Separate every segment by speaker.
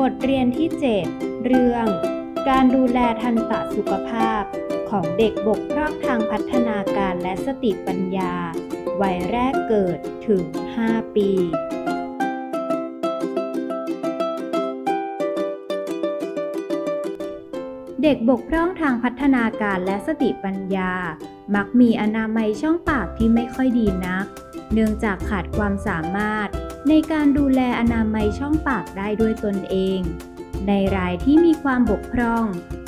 Speaker 1: บทเรียนที่ 7 เรื่อง การดูแลทันตสุขภาพ ของเด็กบกพร่องทางพัฒนาการและสติปัญญา วัยแรกเกิดถึง 5 ปี เด็กบกพร่องทางพัฒนาการและสติปัญญา มักมีอนามัยช่องปากที่ไม่ค่อยดีนัก เนื่องจากขาดความสามารถ ในการดูแลอนามัยช่องปากได้ด้วยตนเอง ในรายที่มีความบกพร่อง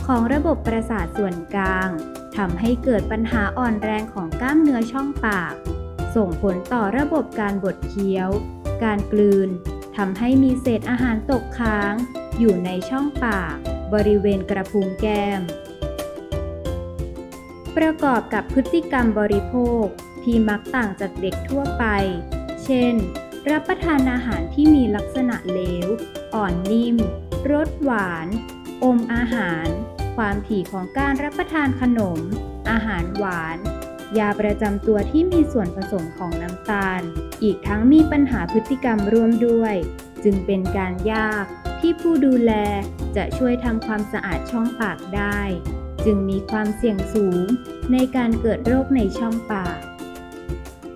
Speaker 1: ของระบบประสาทส่วนกลางทำให้เกิดปัญหาอ่อนแรงของกล้ามเนื้อช่องปาก ส่งผลต่อระบบการบดเคี้ยว การกลืนทำให้มีเศษอาหารตกค้าง อยู่ในช่องปาก บริเวณกระพุ้งแก้ม ประกอบกับพฤติกรรมบริโภคที่มักต่างจากเด็กทั่วไป เช่น รับประทานอาหารที่มีลักษณะเหลว อ่อนนิ่ม รสหวาน อมอาหาร ความถี่ของการรับประทานขนม อาหารหวาน ยาประจำตัวที่มีส่วนผสมของน้ำตาล อีกทั้งมีปัญหาพฤติกรรมร่วมด้วย จึงเป็นการยากที่ผู้ดูแลจะช่วยทำความสะอาดช่องปากได้ จึงมีความเสี่ยงสูงในการเกิดโรคในช่องปาก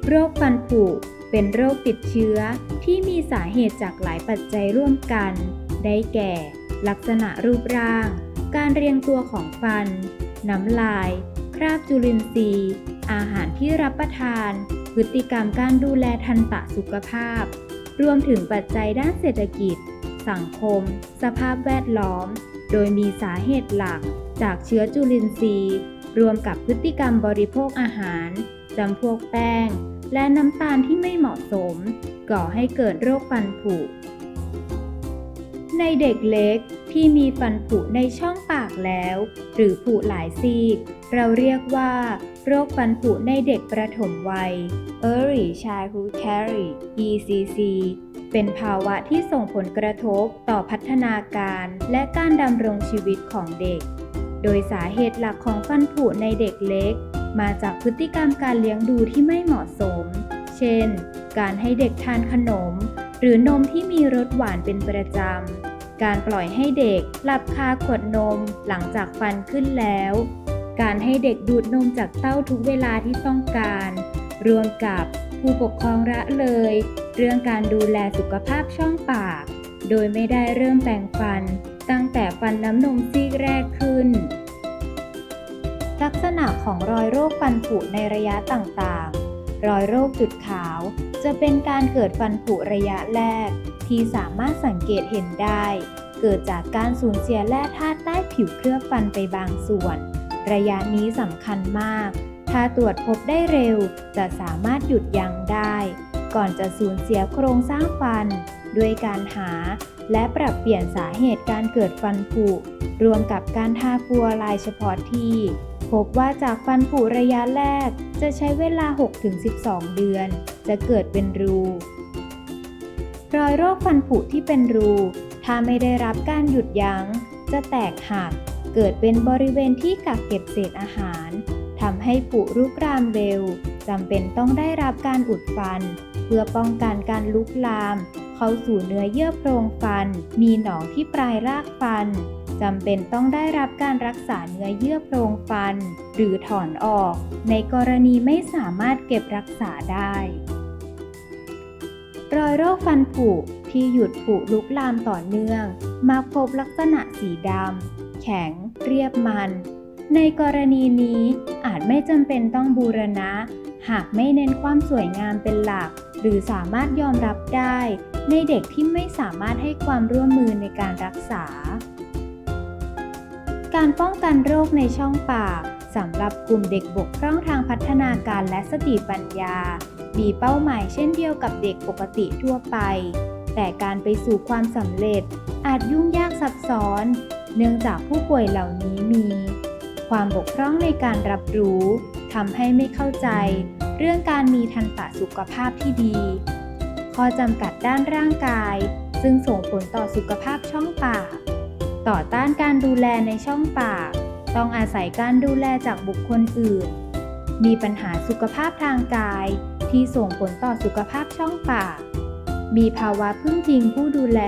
Speaker 1: โรคฟันผุ เป็นโรคติดเชื้อที่มีสาเหตุจากหลายปัจจัยร่วมกัน ได้แก่ ลักษณะรูปร่าง การเรียงตัวของฟัน น้ำลาย คราบจุลินทรีย์ อาหารที่รับประทาน พฤติกรรมการดูแลทันตสุขภาพ รวมถึงปัจจัยด้านเศรษฐกิจ สังคม สภาพแวดล้อม โดยมีสาเหตุหลัก จากเชื้อจุลินทรีย์ รวมกับพฤติกรรมบริโภคอาหารจำพวกแป้ง และน้ำตาลที่ไม่เหมาะสม ก่อให้เกิดโรคฟันผุ ในเด็กเล็กที่มีฟันผุในช่องปากแล้ว หรือผุหลายซีก เราเรียกว่า โรคฟันผุในเด็กประถมวัย Early Childhood Caries ECC เป็นภาวะที่ส่งผลกระทบต่อพัฒนาการและการดำรงชีวิตของเด็ก โดยสาเหตุหลักของฟันผุในเด็กเล็ก มาจากพฤติกรรมการเลี้ยงดูที่ไม่เหมาะสม เช่น การให้เด็กทานขนม หรือนมที่มีรสหวานเป็นประจำ การปล่อยให้เด็กหลับคาขวดนมหลังจากฟันขึ้นแล้ว การให้เด็กดูดนมจากเต้าทุกเวลาที่ต้องการ รวมกับผู้ปกครองละเลย เรื่องการดูแลสุขภาพช่องปาก โดยไม่ได้เริ่มแปรงฟัน ตั้งแต่ฟันน้ำนมซีกแรกขึ้น ลักษณะของรอยโรคฟันผุในระยะต่างๆ รอยโรคจุดขาว จะเป็นการเกิดฟันผุระยะแรก ที่สามารถสังเกตเห็นได้ เกิดจากการสูญเสียแร่ธาตุใต้ผิวเคลือบฟันไปบางส่วน ระยะนี้สำคัญมาก ถ้าตรวจพบได้เร็ว จะสามารถหยุดยั้งได้ ก่อนจะสูญเสียโครงสร้างฟัน ด้วยการหา และปรับเปลี่ยนสาเหตุการเกิดฟันผุรวมกับการทาฟัวลายเฉพาะที่ พบว่าจากฟันผุระยะแรกจะใช้เวลา 6-12 เดือน จะเกิดเป็นรู รอยโรคฟันผุที่เป็นรู ถ้าไม่ได้รับการหยุดยัง้ง จะแตกหัก เกิดเป็นบริเวณที่กักเก็บเศษอาหารทำให้ผุรุกรามเร็วจำเป็นต้องได้รับการอุดฟัน เพื่อป้องกันการลุกลาม เข้าสู่เนื้อเยื่อโพรงฟัน มีหนองที่ปลายรากฟัน จำเป็นต้องได้รับการรักษาเนื้อเยื่อโพรงฟัน หรือถอนออก ในกรณีไม่สามารถเก็บรักษาได้ รอยโรคฟันผุที่หยุดผุลุกลามต่อเนื่อง มักพบลักษณะสีดำแข็ง เรียบมัน ในกรณีนี้อาจไม่จำเป็นต้องบูรณะ หากไม่เน้นความสวยงามเป็นหลัก หรือสามารถยอมรับได้ในเด็กที่ไม่สามารถให้ความร่วมมือในการรักษา การป้องกันโรคในช่องปากสำหรับกลุ่มเด็กบกพร่องทางพัฒนาการและสติปัญญา มีเป้าหมายเช่นเดียวกับเด็กปกติทั่วไป แต่การไปสู่ความสำเร็จอาจยุ่งยากซับซ้อน เนื่องจากผู้ป่วยเหล่านี้มี ความบกพร่องในการรับรู้ทำให้ไม่เข้าใจ เรื่องการมีทันตสุขภาพที่ดี ข้อจำกัดด้านร่างกาย ซึ่งส่งผลต่อสุขภาพช่องปาก ต่อต้านการดูแลในช่องปาก ต้องอาศัยการดูแลจากบุคคลอื่น มีปัญหาสุขภาพทางกายที่ส่งผลต่อสุขภาพช่องปาก มีภาวะพึ่งพิงผู้ดูแล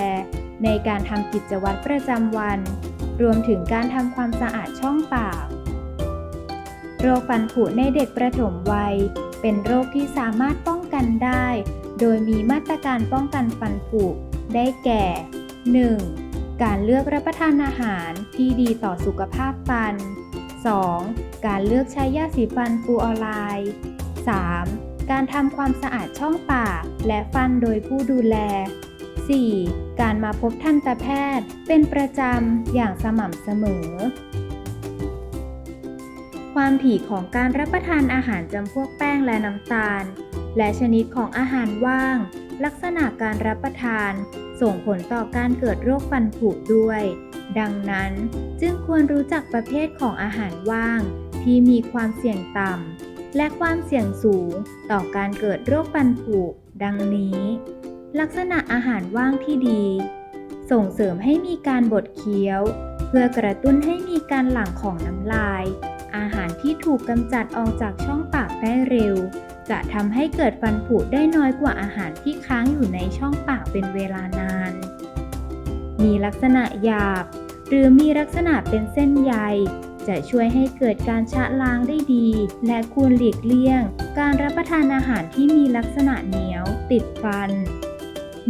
Speaker 1: ในการทำกิจวัตรประจำวัน รวมถึงการทำความสะอาดช่องปาก โรคฟันผุในเด็กประถมวัย เป็นโรคที่สามารถป้องกันได้ โดยมีมาตรการป้องกันฟันผุได้แก่ 1. การเลือกรับประทานอาหารที่ดีต่อสุขภาพฟัน 2. การเลือกใช้ยาสีฟันฟูออไรด์ 3. การทำความสะอาดช่องปากและฟันโดยผู้ดูแล 4. การมาพบทันตแพทย์เป็นประจำอย่างสม่ำเสมอ ความถี่ของการรับประทานอาหารจำพวกแป้งและน้ำตาล และชนิดของอาหารว่าง ลักษณะการรับประทาน ส่งผลต่อการเกิดโรคฟันผุด้วย ดังนั้นจึงควรรู้จักประเภทของอาหารว่าง ที่มีความเสี่ยงต่ำและความเสี่ยงสูงต่อการเกิดโรคฟันผุ ดังนี้ ลักษณะอาหารว่างที่ดี ส่งเสริมให้มีการบดเคี้ยว เพื่อกระตุ้นให้มีการหลั่งของน้ำลาย อาหารที่ถูกกำจัดออกจากช่องปากได้เร็ว จะทำให้เกิดฟันผุได้น้อยกว่าอาหารที่ค้างอยู่ในช่องปากเป็นเวลานาน มีลักษณะหยาบ หรือมีลักษณะเป็นเส้นใย จะช่วยให้เกิดการชะล้างได้ดี และควรหลีกเลี่ยง การรับประทานอาหารที่มีลักษณะเหนียว ติดฟัน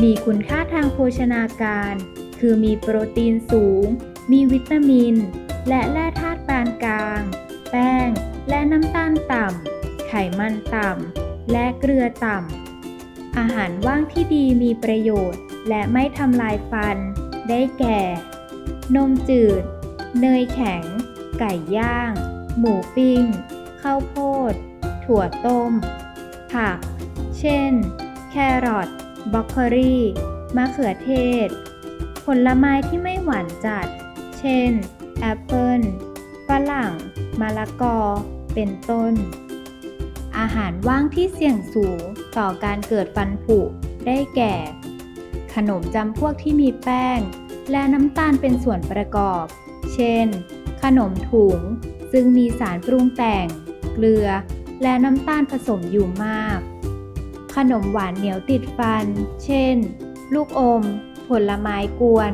Speaker 1: มีคุณค่าทางโภชนาการ คือมีโปรตีนสูง มีวิตามิน และแร่ธาตุปานกลาง แป้ง และน้ำตาลต่ำ มันต่ำ และเกลือต่ำ อาหารว่างที่ดีมีประโยชน์ และไม่ทำลายฟัน ได้แก่ นมจืด เนยแข็ง ไก่ย่าง หมูปิ้ง ข้าวโพด ถั่วต้ม ผัก เช่น แครอทบรอกโคลีมะเขือเทศ ผลไม้ที่ไม่หวานจัด เช่น แอปเปิลฝรั่งมะละกอ เป็นต้น อาหารว่างที่เสี่ยงสูงต่อการเกิดฟันผุได้แก่ ขนมจำพวกที่มีแป้ง และน้ำตาลเป็นส่วนประกอบ เช่น ขนมถุง ซึ่งมีสารปรุงแต่ง เกลือ และน้ำตาลผสมอยู่มาก ขนมหวานเหนียวติดฟัน เช่น ลูกอม ผลไม้กวน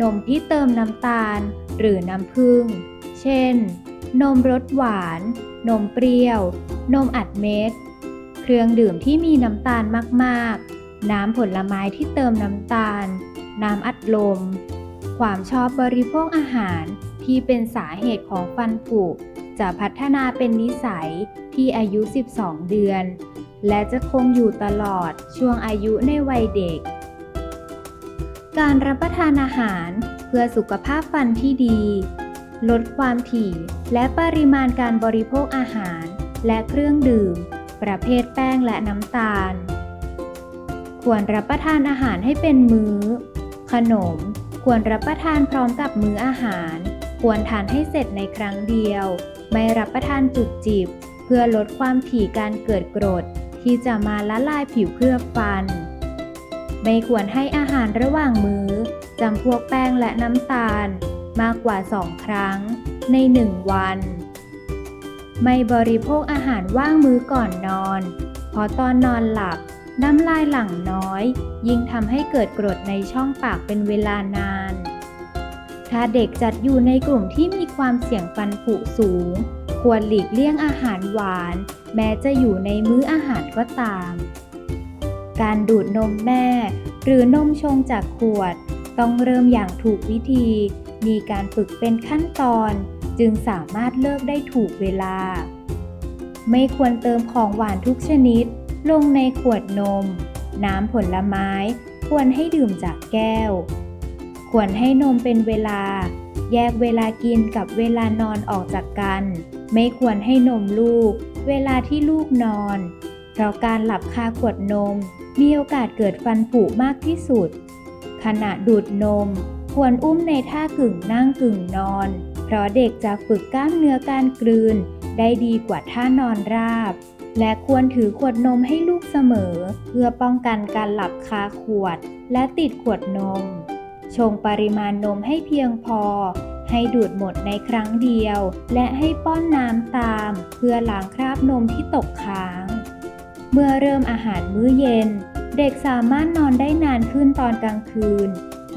Speaker 1: นมที่เติมน้ำตาล หรือน้ำผึ้ง เช่น นมรสหวาน นมเปรี้ยว นมอัดเม็ด เครื่องดื่มที่มีน้ำตาลมากๆ น้ำผลไม้ที่เติมน้ำตาล น้ำอัดลม ความชอบบริโภคอาหารที่เป็นสาเหตุของฟันผุจะพัฒนาเป็นนิสัยที่อายุ 12 เดือน และจะคงอยู่ตลอดช่วงอายุในวัยเด็ก การรับประทานอาหารเพื่อสุขภาพฟันที่ดี ลดความถี่ และปริมาณการบริโภคอาหาร และเครื่องดื่ม ประเภทแป้งและน้ำตาล ควรรับประทานอาหารให้เป็นมื้อ ขนม ควรรับประทานพร้อมกับมื้ออาหาร ควรทานให้เสร็จในครั้งเดียว ไม่รับประทานจุกจิบ เพื่อลดความถี่การเกิดกรด ที่จะมาละลายผิวเคลือบฟัน ไม่ควรให้อาหารระหว่างมื้อจำพวกแป้งและน้ำตาล มากกว่า 2 ครั้ง ใน 1 วัน ไม่บริโภคอาหารว่างมื้อก่อนนอน เพราะตอนนอนหลับน้ำลายหลั่งน้อย ยิ่งทำให้เกิดกรดในช่องปากเป็นเวลานาน ถ้าเด็กจัดอยู่ในกลุ่มที่มีความเสี่ยงฟันผุสูง ควรหลีกเลี่ยงอาหารหวาน แม้จะอยู่ในมื้ออาหารก็ตาม การดูดนมแม่ หรือนมชงจากขวด ต้องเริ่มอย่างถูกวิธี มีการฝึกเป็นขั้นตอนจึงสามารถเลิกได้ถูกเวลา ไม่ควรเติมของหวานทุกชนิด ลงในขวดนม น้ำผลไม้ควรให้ดื่มจากแก้ว ควรให้นมเป็นเวลา แยกเวลากินกับเวลานอนออกจากกัน ไม่ควรให้นมลูก เวลาที่ลูกนอน เพราะการหลับคาขวดนม มีโอกาสเกิดฟันผุมากที่สุด ขณะดูดนม ควรอุ้มในท่ากึ่งนั่งกึ่งนอน เพราะเด็กจะฝึกกล้ามเนื้อการกลืน ได้ดีกว่าท่านอนราบ และควรถือขวดนมให้ลูกเสมอ เพื่อป้องกันการหลับคาขวด และติดขวดนม ชงปริมาณนมให้เพียงพอ ให้ดูดหมดในครั้งเดียว และให้ป้อนน้ำตาม เพื่อล้างคราบนมที่ตกค้าง เมื่อเริ่มอาหารมื้อเย็น เด็กสามารถนอนได้นานขึ้นตอนกลางคืน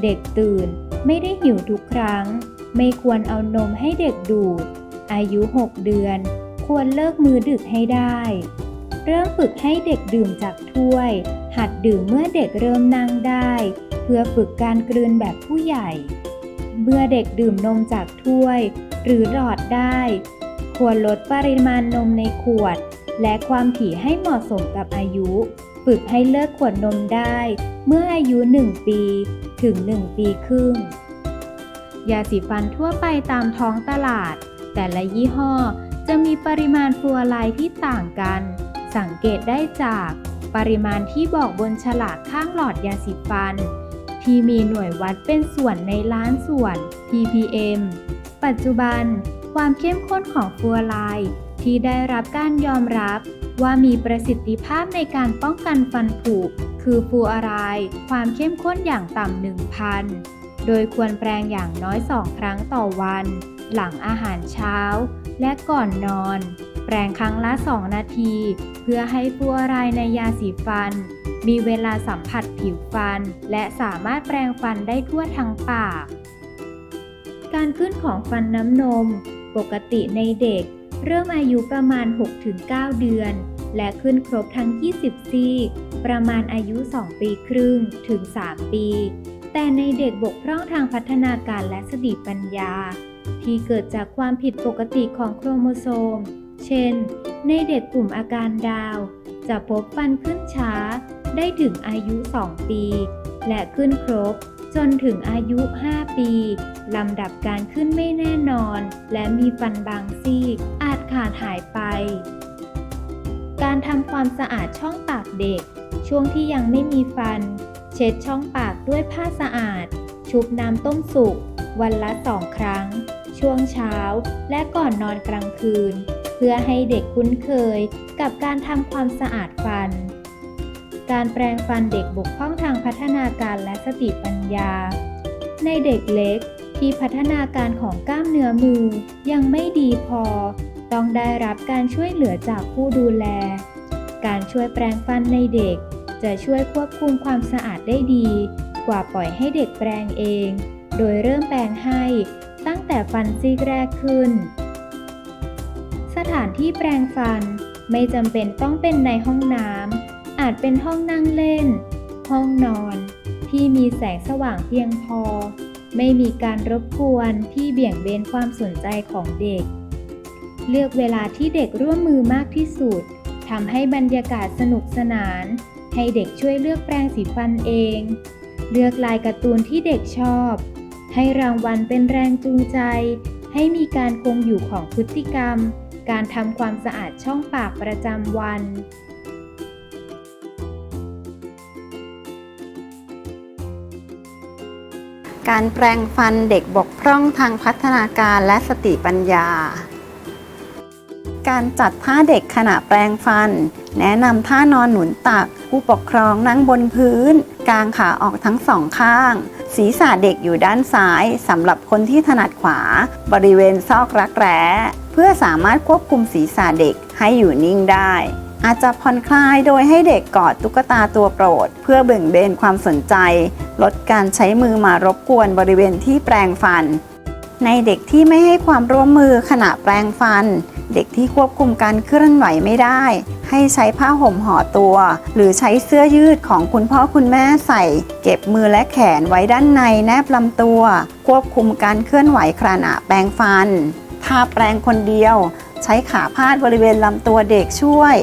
Speaker 1: เด็กตื่น ไม่ได้หิวทุกครั้ง ไม่ควรเอานมให้เด็กดูด อายุ 6 เดือน ควรเลิกมือดึกให้ได้ เริ่มฝึกให้เด็กดื่มจากถ้วย หัดดื่มเมื่อเด็กเริ่มนั่งได้ เพื่อฝึกการกลืนแบบผู้ใหญ่ เมื่อเด็กดื่มนมจากถ้วย หรือหลอดได้ ควรลดปริมาณนมในขวด และความถี่ให้เหมาะสมกับอายุ ฝึกให้เลิกขวดนมได้ เมื่ออายุ 1 ปี ถึง 1 ปีครึ่ง ยาสีฟันทั่วไปตามท้องตลาด แต่ละยี่ห้อจะมีปริมาณฟลูออไรด์ที่ต่างกัน สังเกตได้จากปริมาณที่บอกบนฉลากข้างหลอดยาสีฟัน ที่มีหน่วยวัดเป็นส่วนในล้านส่วน ppm ปัจจุบัน ความเข้มข้นของฟลูออไรด์ที่ได้รับการยอมรับ ว่ามีประสิทธิภาพในการป้องกันฟันผุ คือฟูออไรความเข้มข้นอย่างต่ำ1,000 โดยควรแปรงอย่างน้อย 2 ครั้งต่อวัน หลังอาหารเช้า และก่อนนอน แปรงครั้งละ 2 นาที เพื่อให้ฟูออไรในยาสีฟัน มีเวลาสัมผัสผิวฟัน และสามารถแปรงฟันได้ทั่วทั้งปาก การขึ้นของฟันน้ำนม ปกติในเด็ก เริ่มอายุประมาณ 6-9 เดือน และขึ้นครบทั้ง 20 ซีก ประมาณอายุ 2 ปีครึ่งถึง 3 ปี แต่ในเด็กบกพร่องทางพัฒนาการและสติปัญญา ที่เกิดจากความผิดปกติของโครโมโซม เช่น ในเด็กกลุ่มอาการดาว จะพบฟันขึ้นช้า ได้ถึงอายุ 2 ปี และขึ้นครบ จนถึงอายุ 5 ปี ลำดับการขึ้นไม่แน่นอน และมีฟันบางซีกอาจขาดหายไป การทำความสะอาดช่องปากเด็ก ช่วงที่ยังไม่มีฟัน เช็ดช่องปากด้วยผ้าสะอาด ชุบน้ำต้มสุก วันละสองครั้ง ช่วงเช้าและก่อนนอนกลางคืน เพื่อให้เด็กคุ้นเคยกับการทำความสะอาดฟัน การแปรงฟันเด็กบกพร่องทางพัฒนาการและสติปัญญา ในเด็กเล็กที่พัฒนาการของกล้ามเนื้อมือยังไม่ดีพอ ต้องได้รับการช่วยเหลือจากผู้ดูแล การช่วยแปรงฟันในเด็ก จะช่วยควบคุมความสะอาดได้ดี กว่าปล่อยให้เด็กแปรงเอง โดยเริ่มแปรงให้ตั้งแต่ฟันซี่แรกขึ้น สถานที่แปรงฟันไม่จำเป็นต้องเป็นในห้องน้ำ อาจเป็นห้องนั่งเล่น ห้องนอน ที่มีแสงสว่างเพียงพอ ไม่มีการรบกวนที่เบี่ยงเบนความสนใจของเด็ก เลือกเวลาที่เด็กร่วมมือมากที่สุดทำให้บรรยากาศสนุกสนาน ให้เด็กช่วยเลือกแปรงสีฟันเอง เลือกลายการ์ตูนที่เด็กชอบ ให้รางวัลเป็นแรงจูงใจ ให้มีการคงอยู่ของพฤติกรรม การทำความสะอาดช่องปากประจำวัน
Speaker 2: การแปรงฟันเด็กบกพร่องทางพัฒนาการและสติปัญญา การจัดท่าเด็กขณะแปรงฟัน แนะนำท่านอนหนุนตัก ผู้ปกครองนั่งบนพื้น กางขาออกทั้งสองข้าง ศีรษะเด็กอยู่ด้านซ้ายสำหรับคนที่ถนัดขวา บริเวณซอกรักแร้ เพื่อสามารถควบคุมศีรษะเด็กให้อยู่นิ่งได้ อาจจะผ่อนคลายโดยให้เด็กกอดตุ๊กตาตัวโปรด เพื่อเบ่งเบนความสนใจ ลดการใช้มือมารบกวนบริเวณที่แปรงฟัน ในเด็กที่ไม่ให้ความร่วมมือขณะแปรงฟัน เด็กที่ควบคุมการเคลื่อนไหวไม่ได้ ให้ใช้ผ้าห่มห่อตัว หรือใช้เสื้อยืดของคุณพ่อคุณแม่ใส่ เก็บมือและแขนไว้ด้านในแนบลำตัว ควบคุมการเคลื่อนไหวขณะแปรงฟันถ้าแปรงคนเดียว ใช้ขาพาดบริเวณลำตัวเด็กช่วย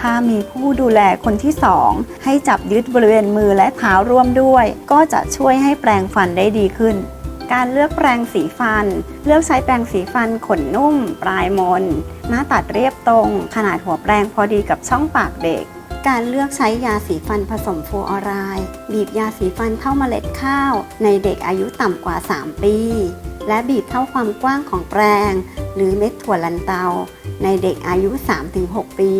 Speaker 2: ถ้ามีผู้ดูแลคนที่สองให้จับยึดบริเวณมือและเท้าร่วมด้วย ก็จะช่วยให้แปรงฟันได้ดีขึ้น การเลือกแปรงสีฟัน เลือกใช้แปรงสีฟันขนนุ่ม ปลายมน หน้าตัดเรียบตรง ขนาดหัวแปรงพอดีกับช่องปากเด็กการเลือกใช้ยาสีฟันผสมฟลูออไรด์บีบยาสีฟันเท่าเมล็ดข้าว ในเด็กอายุต่ำกว่า 3 ปี และบีบเท่าความกว้างของแปรง หรือเม็ดถั่วลันเตา ในเด็กอายุ 3-6 ปี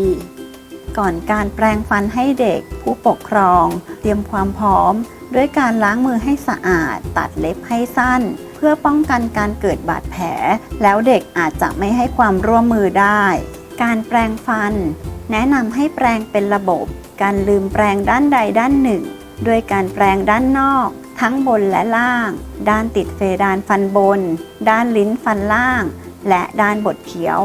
Speaker 2: ก่อนการแปรงฟันให้เด็ก ผู้ปกครอง เตรียมความพร้อม ด้วยการล้างมือให้สะอาด ตัดเล็บให้สั้น เพื่อป้องกันการเกิดบาดแผล แล้วเด็กอาจจะไม่ให้ความร่วมมือได้ การแปรงฟัน แนะนำให้แปรงเป็นระบบ การลืมแปรงด้านใดด้านหนึ่ง ด้วยการแปรงด้านนอก ทั้งบนและล่าง ด้านติดเฟดานฟันบน ด้านลิ้นฟันล่าง และด้านบดเคี้ยว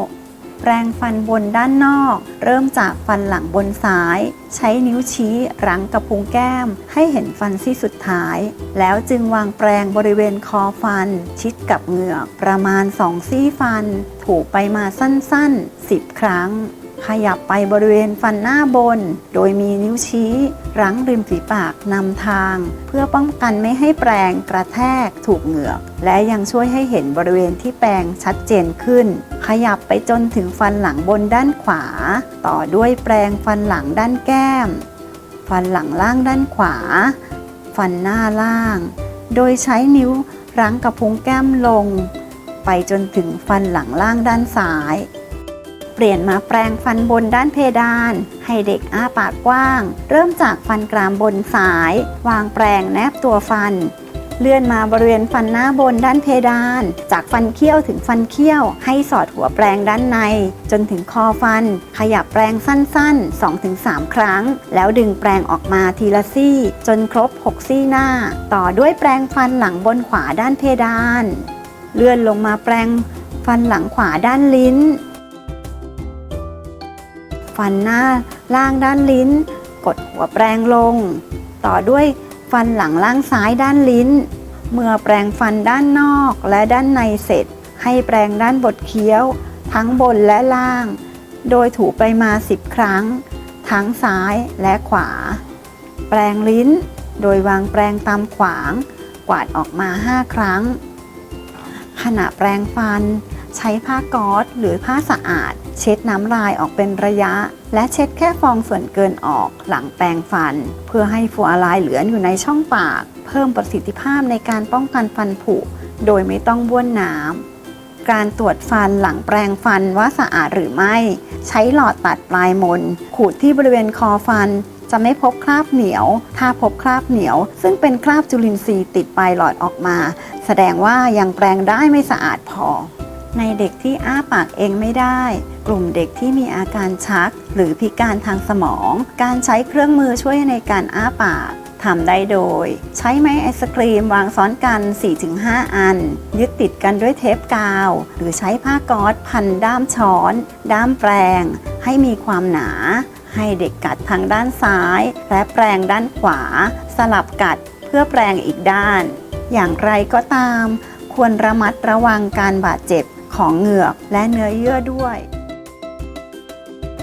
Speaker 2: แปรงฟันบนด้านนอก เริ่มจากฟันหลังบนซ้าย ใช้นิ้วชี้รั้งกระพุ้งแก้ม ให้เห็นฟันซี่สุดท้าย แล้วจึงวางแปรงบริเวณคอฟัน ชิดกับเหงือก ประมาณสองซี่ฟัน ถูไปมาสั้นๆ 10 ครั้ง ขยับไปบริเวณฟันหน้าบน โดยมีนิ้วชี้รั้งริมฝีปากนำทาง เพื่อป้องกันไม่ให้แปรงกระแทกถูกเหงือก และยังช่วยให้เห็นบริเวณที่แปรงชัดเจนขึ้น ขยับไปจนถึงฟันหลังบนด้านขวา ต่อด้วยแปรงฟันหลังด้านแก้ม ฟันหลังล่างด้านขวา ฟันหน้าล่าง โดยใช้นิ้วรั้งกระพุ้งแก้มลง ไปจนถึงฟันหลังล่างด้านซ้าย ปลี่ยนมาแปรงฟันบนด้านเพดาน ให้เด็กอ้าปากกว้าง เริ่มจากฟันกรามบนซ้าย วางแปรงแนบตัวฟัน เลื่อนมาบริเวณฟันหน้าบนด้านเพดาน จากฟันเคี้ยวถึงฟันเคี้ยว ให้สอดหัวแปรงด้านใน จนถึงคอฟัน ขยับแปรงสั้นๆ 2-3 ครั้ง แล้วดึงแปรงออกมาทีละซี่ จนครบ 6 ซี่หน้า ต่อด้วยแปรงฟันหลังบนขวาด้านเพดาน เลื่อนลงมาแปรงฟันหลังขวาด้านลิ้น ฟันหน้าล่างด้านลิ้น กดหัวแปรงลง ต่อด้วยฟันหลังล่างซ้ายด้านลิ้น เมื่อแปรงฟันด้านนอกและด้านในเสร็จ ให้แปรงด้านบดเคี้ยว ทั้งบนและล่าง โดยถูไปมา 10 ครั้ง ทั้งซ้ายและขวา แปรงลิ้น โดยวางแปรงตามขวาง กวาดออกมา 5 ครั้ง ขณะแปรงฟัน ใช้ผ้าก๊อซหรือผ้าสะอาด เช็ดน้ำลายออกเป็นระยะ และเช็ดแค่ฟองส่วนเกินออกหลังแปรงฟัน เพื่อให้ฟัวอารายเหลืออยู่ในช่องปาก เพิ่มประสิทธิภาพในการป้องกันฟันผุ โดยไม่ต้องบ้วนน้ำการตรวจฟันหลังแปรงฟันว่าสะอาดหรือไม่ ใช้หลอดตัดปลายมน ขูดที่บริเวณคอฟันจะไม่พบคราบเหนียว ถ้าพบคราบเหนียว ซึ่งเป็นคราบจุลินทรีย์ติดปลายหลอดออกมา แสดงว่ายังแปรงได้ไม่สะอาดพอ ในเด็กที่อ้าปากเองไม่ได้ กลุ่มเด็กที่มีอาการชัก หรือพิการทางสมอง การใช้เครื่องมือช่วยในการอ้าปากทำได้โดย ใช้ไม้ไอศครีมวางซ้อนกัน 4-5 อัน ยึดติดกันด้วยเทปกาว หรือใช้ผ้าก๊อซพันด้ามช้อน ด้ามแปรงให้มีความหนา ให้เด็กกัดทางด้านซ้าย และแปรงด้านขวา สลับกัดเพื่อแปรงอีกด้าน อย่างไรก็ตาม ควรระมัดระวังการบาดเจ็บ ของเหงือกและเนื้อเยื่อด้วย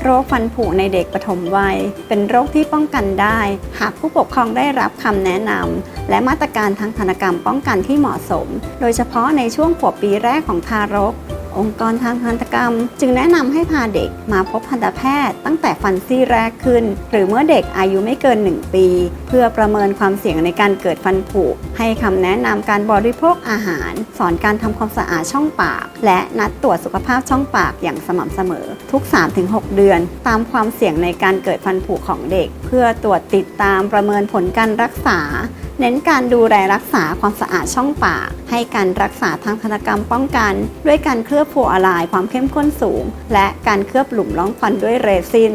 Speaker 2: โรคฟันผุในเด็กปฐมวัย เป็นโรคที่ป้องกันได้ หากผู้ปกครองได้รับคำแนะนำและมาตรการทางธนกรรมป้องกันที่เหมาะสม โดยเฉพาะในช่วงขวบปีแรกของทารก องค์กรทางทันตกรรม จึงแนะนำให้พาเด็กมาพบทันตแพทย์ตั้งแต่ฟันซี่แรกขึ้น หรือเมื่อเด็กอายุไม่เกิน 1 ปี เพื่อประเมินความเสี่ยงในการเกิดฟันผุ ให้คำแนะนำการบริโภคอาหาร สอนการทำความสะอาดช่องปาก และนัดตรวจสุขภาพช่องปากอย่างสม่ำเสมอ ทุก 3-6 เดือน ตามความเสี่ยงในการเกิดฟันผุของเด็ก เพื่อตรวจติดตามประเมินผลการรักษา เน้นการดูแลรักษาความสะอาดช่องปาก ให้การรักษาทางธนกรรมป้องกัน ด้วยการเคลือบฟัวอารายความเข้มข้นสูง และการเคลือบหลุมร่องฟันด้วยเรซิน